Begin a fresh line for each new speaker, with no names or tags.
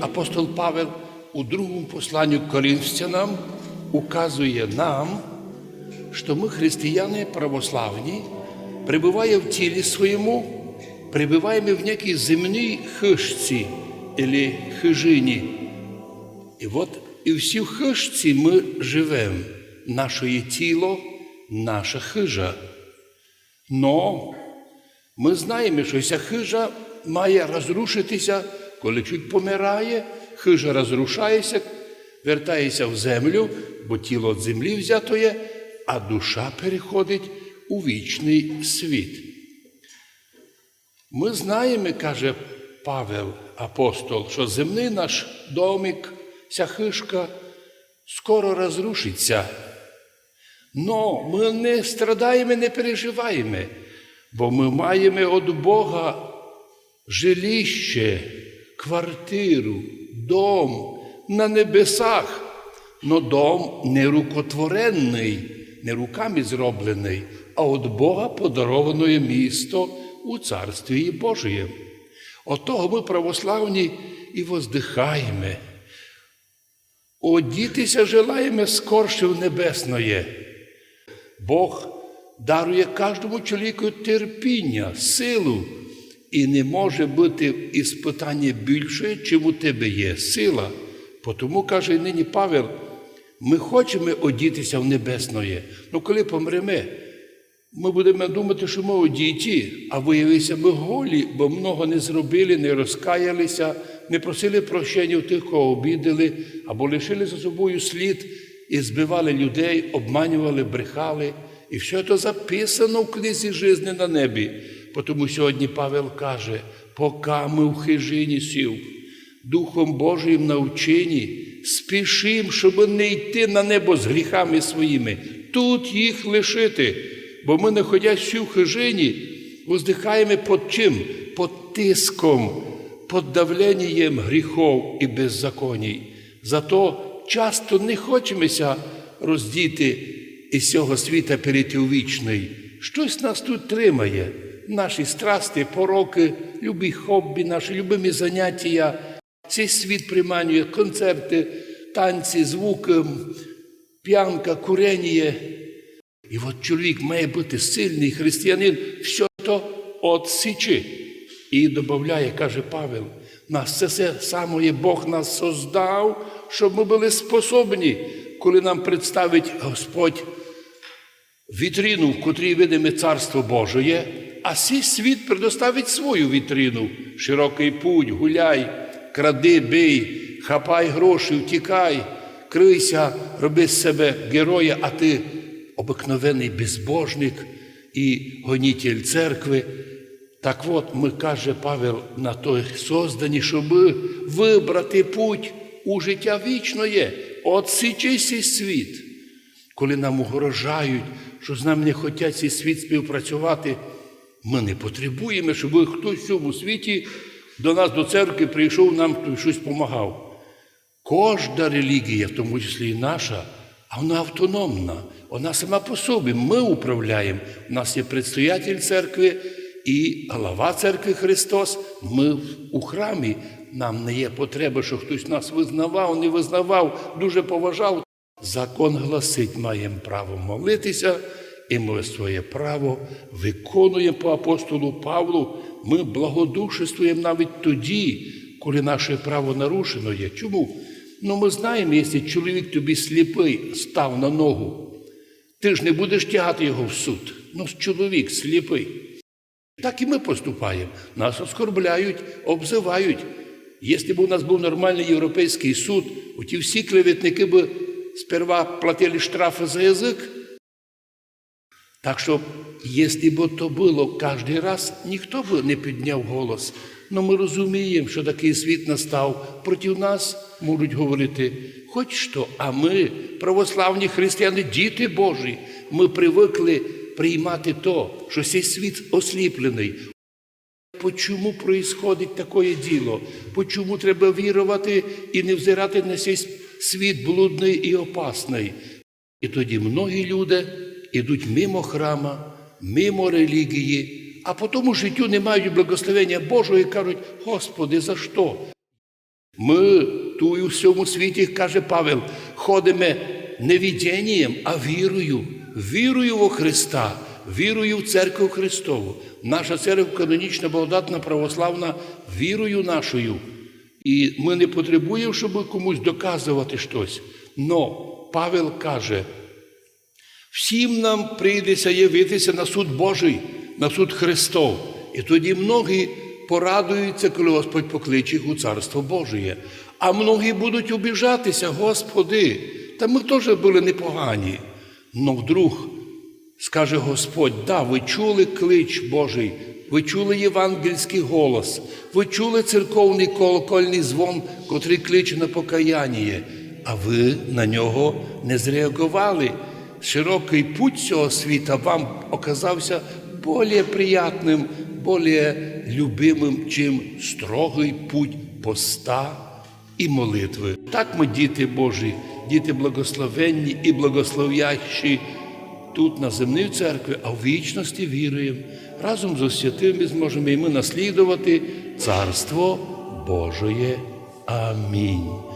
Апостол Павел у другому посланні Коринфянам указує нам, що ми, християни православні, пребывая в тілі своєму, пребываем в некій земній хижці или хижині. І от і всі в хижці ми живемо. Наше тіло, наша хижа. Но ми знаємо, що ця хижа має розрушитися, коли чуть помирає, хижа розрушається, вертається в землю, бо тіло від землі взято є, а душа переходить у вічний світ. Ми знаємо, каже Павел апостол, що земний наш домик, ця хижка скоро розрушиться. Но ми не страдаємо, не переживаємо, бо ми маємо від Бога жилище, квартиру, дом на небесах, но дом не рукотворений, не руками зроблений, а від Бога подароване місто у Царстві Божієм. Отого ми православні і воздихаємо. Одітися желаємо скорше в небесноє. Бог дарує кожному чоловіку терпіння, силу, і не може бути іспитання більше, чим у тебе є сила. Тому каже нині Павел, ми хочемо одітися в небесноє, але коли помремо, ми будемо думати, що ми одіті, а виявилися ми голі, бо много не зробили, не розкаялися, не просили прощення у тих, кого обідали, або лишили за собою слід і збивали людей, обманювали, брехали. І все це записано в книзі жизни на небі. Тому сьогодні Павел каже, поки ми в хижині сів, Духом Божим навчені, спішим, щоб не йти на небо з гріхами своїми, тут їх лишити. Бо ми, находящі в хижині, воздихаємо під чим? Під тиском, під давленням гріхов і беззаконій. Зато часто не хочемося роздіти із цього світа перейти у вічний. Щось нас тут тримає. Наші страсти, пороки, любі хобі, наші любимі заняття. Цей світ приманює концерти, танці, звуки, п'янка, курення. І от чоловік має бути сильний християнин, все то отсічи. І додає, каже Павел, нас це все саме Бог нас создав, щоб ми були способні, коли нам представить Господь вітрину, в котрій видиме Царство Божє, а сій світ предоставить свою вітрину, широкий путь, гуляй, кради, бий, хапай гроші, втікай, крийся, роби з себе героя, а ти обикновений безбожник і гонітель церкви. Так от, ми каже Павел, на той создані, щоб вибрати путь у життя вічне, отсічи цей світ. Коли нам угрожають, що з нами не хочуть цей світ співпрацювати, ми не потребуємо, щоб хтось в цьому світі до нас, до церкви, прийшов, нам щось допомагав. Кожна релігія, в тому числі і наша, вона автономна, вона сама по собі. Ми управляємо. У нас є предстоятель церкви і глава церкви Христос. Ми у храмі. Нам не є потреби, що хтось нас визнавав, не визнавав, дуже поважав. Закон гласить, маємо право молитися, і ми своє право виконуємо по апостолу Павлу. Ми благодушествуємо навіть тоді, коли наше право нарушено є. Чому? Ну, ми знаємо, якщо чоловік тобі сліпий став на ногу, ти ж не будеш тягати його в суд. Ну, чоловік сліпий. Так і ми поступаємо. Нас оскорбляють, обзивають. Якщо б у нас був нормальний європейський суд, ті всі клеветники б сперва платили штрафи за язик. Так що, якщо б то було кожен раз, ніхто б не підняв голос. Але ми розуміємо, що такий світ настав. Проти нас можуть говорити, хоч що, а ми, православні християни, діти Божі, ми привикли приймати то, що цей світ осліплений. Почому происходить таке діло? Почому треба вірувати і не взирати на цей світ блудний і опасний? І тоді многі люди йдуть мимо храма, мимо релігії, а по тому життю не мають благословення Божого і кажуть, Господи, за що? Ми ту і у всьому світі, каже Павел, ходимо не віддінням, а вірою. Вірою во Христа, вірою в церкву Христову. Наша церква канонічна, благодатна, православна, вірою нашою. І ми не потребуємо, щоб комусь доказувати щось. Но Павел каже, всім нам прийдеться явитися на суд Божий, на суд Христов. І тоді многі порадуються, коли Господь покличе їх у Царство Божє. А многі будуть обіжатися, Господи, та ми теж були непогані. Но вдруг скаже Господь, да, ви чули клич Божий, ви чули євангельський голос, ви чули церковний колокольний дзвон, котрий кличе на покаяння, а ви на нього не зреагували. Широкий путь цього світа вам оказався більш приятним, більш любимим, чим строгий путь поста і молитви. Так ми, діти Божі, діти благословенні і благословящі тут на земній церкві, а в вічності віруємо. Разом з святими зможемо і ми наслідувати Царство Божоє. Амінь.